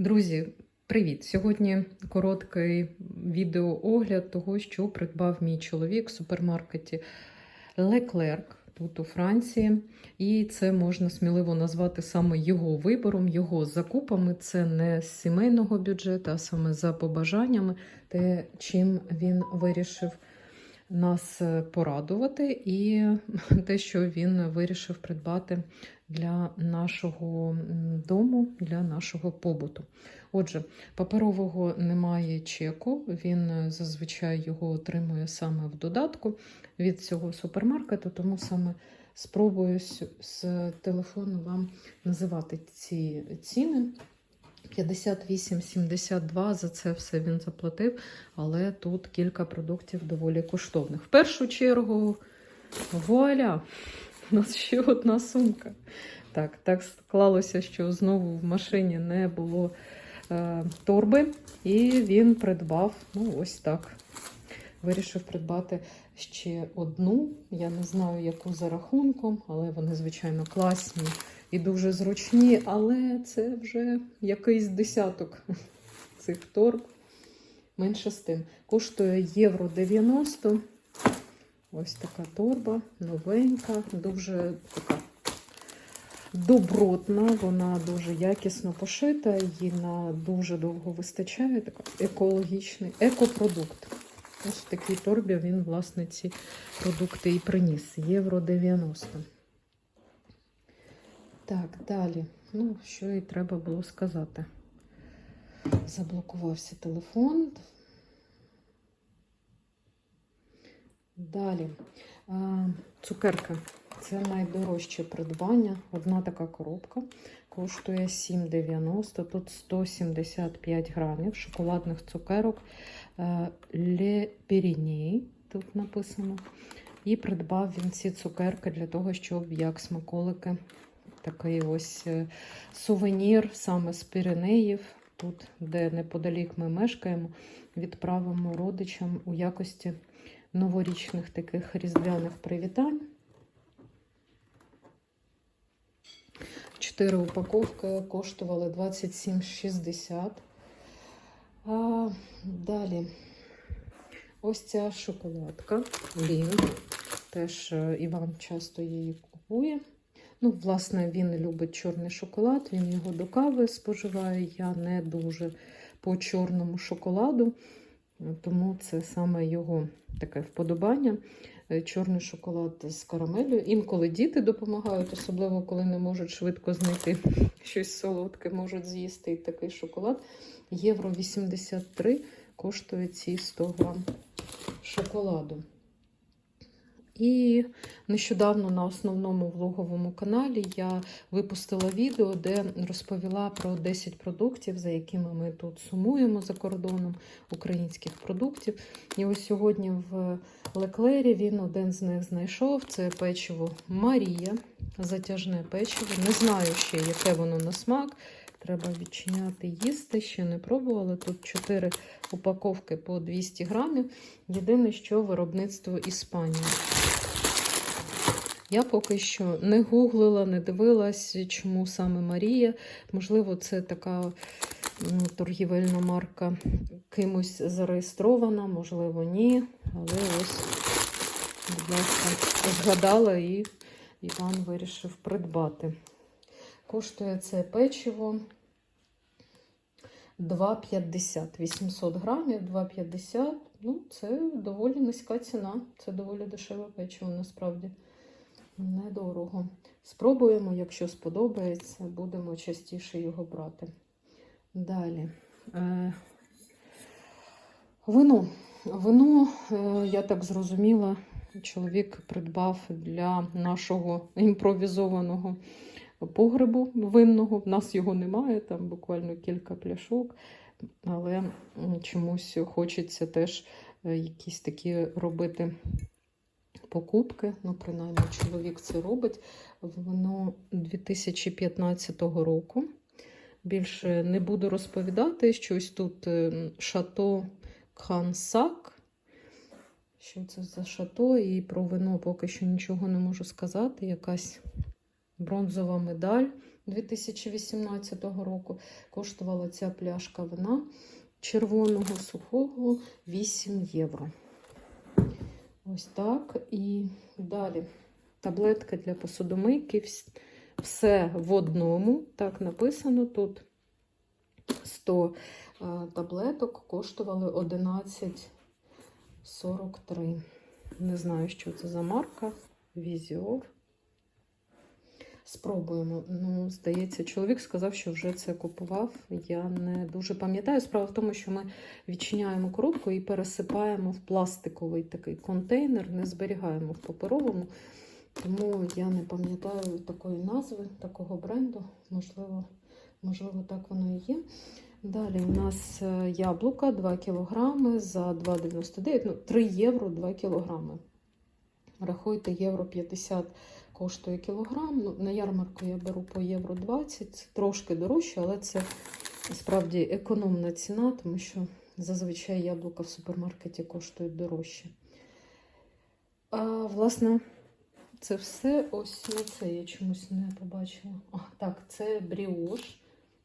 Друзі, привіт! Сьогодні короткий відеоогляд того, що придбав мій чоловік в супермаркеті Leclerc тут у Франції. І це можна сміливо назвати саме його вибором, його закупами. Це не з сімейного бюджету, а саме за побажаннями, те, чим він вирішив нас е, порадувати, і те, що він вирішив придбати для нашого дому, для нашого побуту. Отже, паперового немає чеку, він е, зазвичай його отримує саме в додатку від цього супермаркету, тому саме спробую з, телефону вам називати ці ціни. 58,72 за це все він заплатив, але тут кілька продуктів доволі коштовних. В першу чергу, вуаля! У нас ще одна сумка. Так, так склалося, що знову в машині не було е, торби, і він придбав, ну ось так. Вирішив придбати ще одну. Я не знаю, яку за рахунком, але вони, звичайно, класні і дуже зручні. Але це вже якийсь десяток цих торб. Менше з тим. Коштує євро 90. Ось така торба, новенька, дуже така добротна, вона дуже якісно пошита, її на дуже довго вистачає. Така екологічний екопродукт. Ось в такій торбі він, власне, ці продукти і приніс. Євро 90. Так, далі. Ну, що і треба було сказати. Заблокувався телефон. Далі. А, Цукерки. Це найдорожче придбання. Одна така коробка коштує 7,90. Тут 175 грамів шоколадних цукерок Le Pyrénées, тут написано. І придбав він ці цукерки для того, щоб як смаколики, такий ось е, сувенір саме з Піренеїв, тут, де неподалік ми мешкаємо, відправимо родичам у якості новорічних таких різдвяних привітань. Чотири упаковки коштували 27,60. А, Далі ось ця шоколадка. Лін. Теж е, Іван часто її купує. Ну, власне, він любить чорний шоколад, він його до кави споживає. Я не дуже по чорному шоколаду, тому це саме його таке вподобання. Е, Чорний шоколад з карамелью. Інколи діти допомагають, особливо коли не можуть швидко знайти щось солодке, можуть з'їсти і такий шоколад. Євро 83 коштує ці 100 грам шоколаду. І нещодавно на основному влоговому каналі я випустила відео, де розповіла про 10 продуктів, за якими ми тут сумуємо за кордоном українських продуктів. І ось сьогодні в Леклері він один з них знайшов. Це печиво Марія, затяжне печиво. Не знаю ще, яке воно на смак. Треба відчиняти їсти, ще не пробувала. Тут 4 упаковки по 200 грамів. Єдине, що виробництво Іспанії. Я поки що не гуглила, не дивилась, чому саме Марія. Можливо, це така торгівельна марка кимось зареєстрована, можливо, ні. Але ось, будь ласка, згадала і Іван вирішив придбати. Коштує це печиво 2,50. 800 грамів, 2,50. Ну, це доволі низька ціна. Це доволі дешеве печиво, насправді. Недорого. Спробуємо, якщо сподобається, будемо частіше його брати. Далі. Е, Вино. Вино, е, я так зрозуміла, чоловік придбав для нашого імпровізованого погребу винного. В нас його немає, там буквально кілька пляшок, але чомусь хочеться теж е, якісь такі робити покупки. Ну, принаймні, чоловік це робить. Воно 2015 року. Більше не буду розповідати щось тут е, шато Хансак. Що це за шато? І про вино поки що нічого не можу сказати. Якась бронзова медаль 2018 року. Коштувала ця пляшка вина червоного сухого 8 євро. Ось так. І далі таблетка для посудомийки. Вс- Все в одному. Так написано тут 100 е, таблеток коштували 11,43. Не знаю, що це за марка. Візіор. Спробуємо. Ну, здається, чоловік сказав, що вже це купував. Я не дуже пам'ятаю. Справа в тому, що ми відчиняємо коробку і пересипаємо в пластиковий такий контейнер, не зберігаємо в паперовому. Тому я не пам'ятаю такої назви, такого бренду. Можливо, можливо, так воно і є. Далі у нас е, яблука 2 кг за 2,99, ну 3 євро 2 кг. Рахуйте, євро 50 коштує кілограм. Ну, на ярмарку я беру по євро 20, це трошки дорожче, але це справді економна ціна, тому що зазвичай яблука в супермаркеті коштують дорожче. А, власне, це все. Ось це я чомусь не побачила. А, так, це бріош.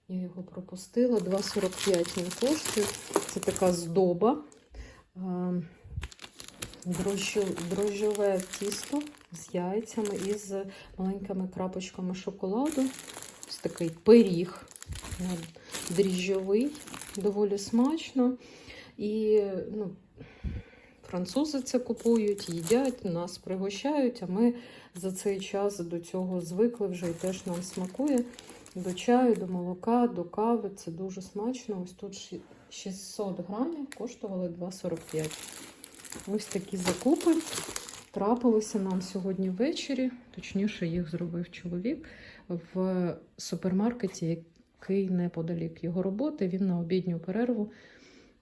Я його пропустила. 2,45 він коштує. Це така здоба. Дрожжове тісто з яйцями і з маленькими крапочками шоколаду. Ось такий пиріг е, дріжджовий, доволі смачно. І ну, французи це купують, їдять, нас пригощають, а ми за цей час до цього звикли вже і теж нам смакує. До чаю, до молока, до кави. Це дуже смачно. Ось тут 600 грамів коштували 2,45. Ось такі закупи трапилися нам сьогодні ввечері. Точніше, їх зробив чоловік в супермаркеті, який неподалік його роботи. Він на обідню перерву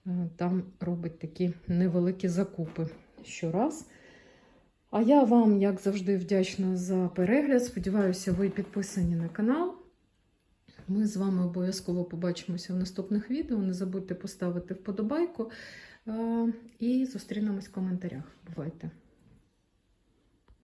е, там робить такі невеликі закупи щораз. А я вам, як завжди, вдячна за перегляд. Сподіваюся, ви підписані на канал. Ми з вами обов'язково побачимося в наступних відео. Не забудьте поставити вподобайку і зустрінемось в коментарях. Бувайте!